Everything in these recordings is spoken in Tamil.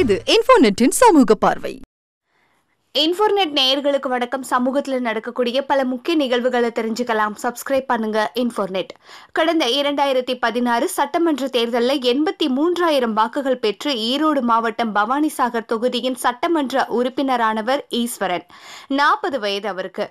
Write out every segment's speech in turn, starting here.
இது இன்ஃபோநெட்டின் சமூக பார்வை. இன்ஃபோர்நெட் நேயர்களுக்கு வணக்கம். சமூகத்தில் நடக்கக்கூடிய பல முக்கிய நிகழ்வுகளை தெரிஞ்சுக்கலாம். சப்ஸ்கிரைப் பண்ணுங்க இன்ஃபோர்நெட் கடந்த இரண்டாயிரத்தி பதினாறு சட்டமன்ற தேர்தலில் எண்பத்தி மூன்றாயிரம் வாக்குகள் பெற்று ஈரோடு மாவட்டம் பவானிசாகர் தொகுதியின் சட்டமன்ற உறுப்பினரானவர் ஈஸ்வரன். நாற்பது வயது அவருக்கு.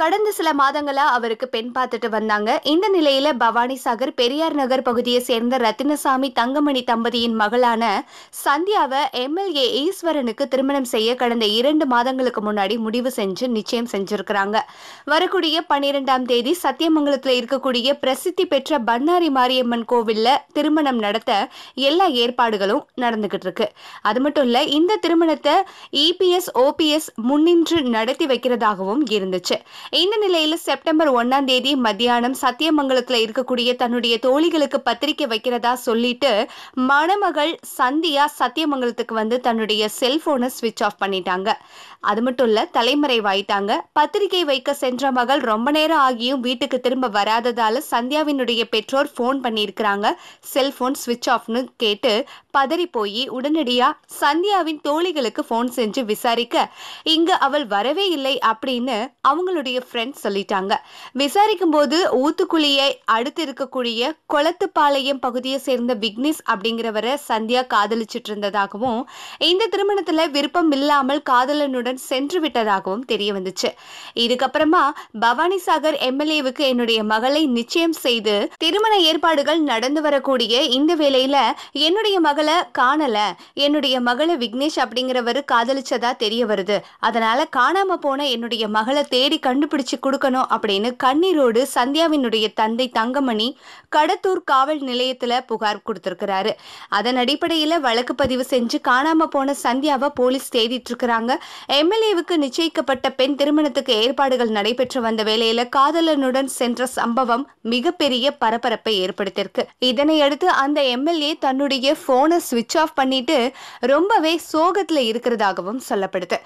கடந்த சில மாதங்களா அவருக்கு பெண் பார்த்துட்டு வந்தாங்க. இந்த நிலையில பவானிசாகர் பெரியார் நகர் பகுதியை சேர்ந்த ரத்தினசாமி தங்கமணி தம்பதியின் மகளான சந்தியாவை எம்எல்ஏ ஈஸ்வரனுக்கு திருமணம் செய்ய கடந்த இரண்டு மாதங்களுக்கு முன்னாடி முடிவு செஞ்சு நிச்சயம் செஞ்சிருக்கிறாங்க. வரக்கூடிய பன்னிரெண்டாம் தேதி சத்தியமங்கலத்தில் இருக்கக்கூடிய பிரசித்தி பெற்ற பன்னாரி மாரியம்மன் கோவில்ல திருமணம் நடத்த எல்லா ஏற்பாடுகளும் நடந்துகிட்டு இருக்கு. அது மட்டும் இல்ல இந்த திருமணத்தை இபிஎஸ் ஓபிஎஸ் முன்னின்று நடத்தி வைக்கிறதாகவும் இருந்துச்சு. இந்த நிலையில் செப்டம்பர் ஒன்னாம் தேதி மத்தியானம் சத்தியமங்கலத்தில் இருக்கக்கூடிய தன்னுடைய தோழிகளுக்கு பத்திரிக்கை வைக்கிறதா சொல்லிட்டு மணமகள் சந்தியா சத்தியமங்கலத்துக்கு வந்து தன்னுடைய செல்போனை ஸ்விட்ச் ஆஃப் பண்ணிட்டாங்க. அது மட்டும் இல்ல தலைமறைவாயிட்டாங்க. பத்திரிகை வைக்க சென்ற மகள் ரொம்ப நேரம் ஆகியும் வீட்டுக்கு திரும்ப வராததால சந்தியாவினுடைய பெற்றோர் ஃபோன் பண்ணியிருக்கிறாங்க. செல்போன் ஸ்விட்ச் ஆஃப்னு கேட்டு பதறி போய் உடனடியா சந்தியாவின் தோழிகளுக்கு ஃபோன் செஞ்சு விசாரிக்க இங்க அவள் வரவே இல்லை அப்படின்னு அவங்களுடைய ஃப்ரெண்ட்ஸ் சொல்லிட்டாங்க. விசாரிக்கும் போது ஊத்துக்குழியை அடுத்து இருக்கக்கூடிய கொளத்துப்பாளையம் பகுதியை சேர்ந்த விக்னேஷ் அப்படிங்கிறவரை சந்தியா காதலிச்சிட்டு இருந்ததாகவும் இந்த திருமணத்துல விருப்பம் இல்லாமல் காதலனுடன் சென்று விட்டதாகவும் தெரிய வந்துச்சு. இதுக்கப்புறமா பவானி சாகர் எம்எல்ஏவுக்கு என்னுடைய மகளை நிச்சயம் செய்து திருமண ஏற்பாடுகள் நடந்து வரக்கூடிய இந்த வேளையில என்னுடைய மகளை காணல. என்னுடைய மகளை விக்னேஷ் அப்படிங்கிறவர் காதலிச்சதா தெரிய வருது. அதனால காணாம போன என்னுடைய மகளை தேடி கண்டு கண்டுபிடிச்சு கொடுக்கணும் அப்படின்னு கண்ணீரோடு சந்தியாவினுடைய தந்தை தங்கமணி கடத்தூர் காவல் நிலையத்துல புகார் கொடுத்திருக்கிறாரு. அதன் அடிப்படையில வழக்கு பதிவு செஞ்சு காணாம போன சந்தியாவை போலீஸ் தேடிட்டு இருக்கிறாங்க எம்எல்ஏவுக்கு நிச்சயிக்கப்பட்ட பெண் திருமணத்துக்கு ஏற்பாடுகள் நடைபெற்று வந்த வேளையில காதலனுடன் சென்ற சம்பவம் மிகப்பெரிய பரபரப்பை ஏற்படுத்தியிருக்கு. இதனை அடுத்து அந்த எம்எல்ஏ தன்னுடைய போனை சுவிட்ச் ஆஃப் பண்ணிட்டு ரொம்பவே சோகத்துல இருக்கிறதாகவும் சொல்லப்படுது.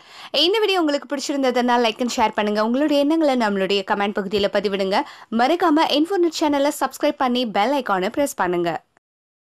இந்த வீடியோ உங்களுக்கு பிடிச்சிருந்ததுன்னா லைக் அண்ட் ஷேர் பண்ணுங்க. உங்களுடைய எண்ணங்களை நம்மளுடைய கமெண்ட் பகுதியில் பதிவிடுங்க. மறக்காம இன்ஃபோர்நெட் சேனலை சப்ஸ்கிரைப் பண்ணி பெல் ஐக்கானை ப்ரெஸ் பண்ணுங்க.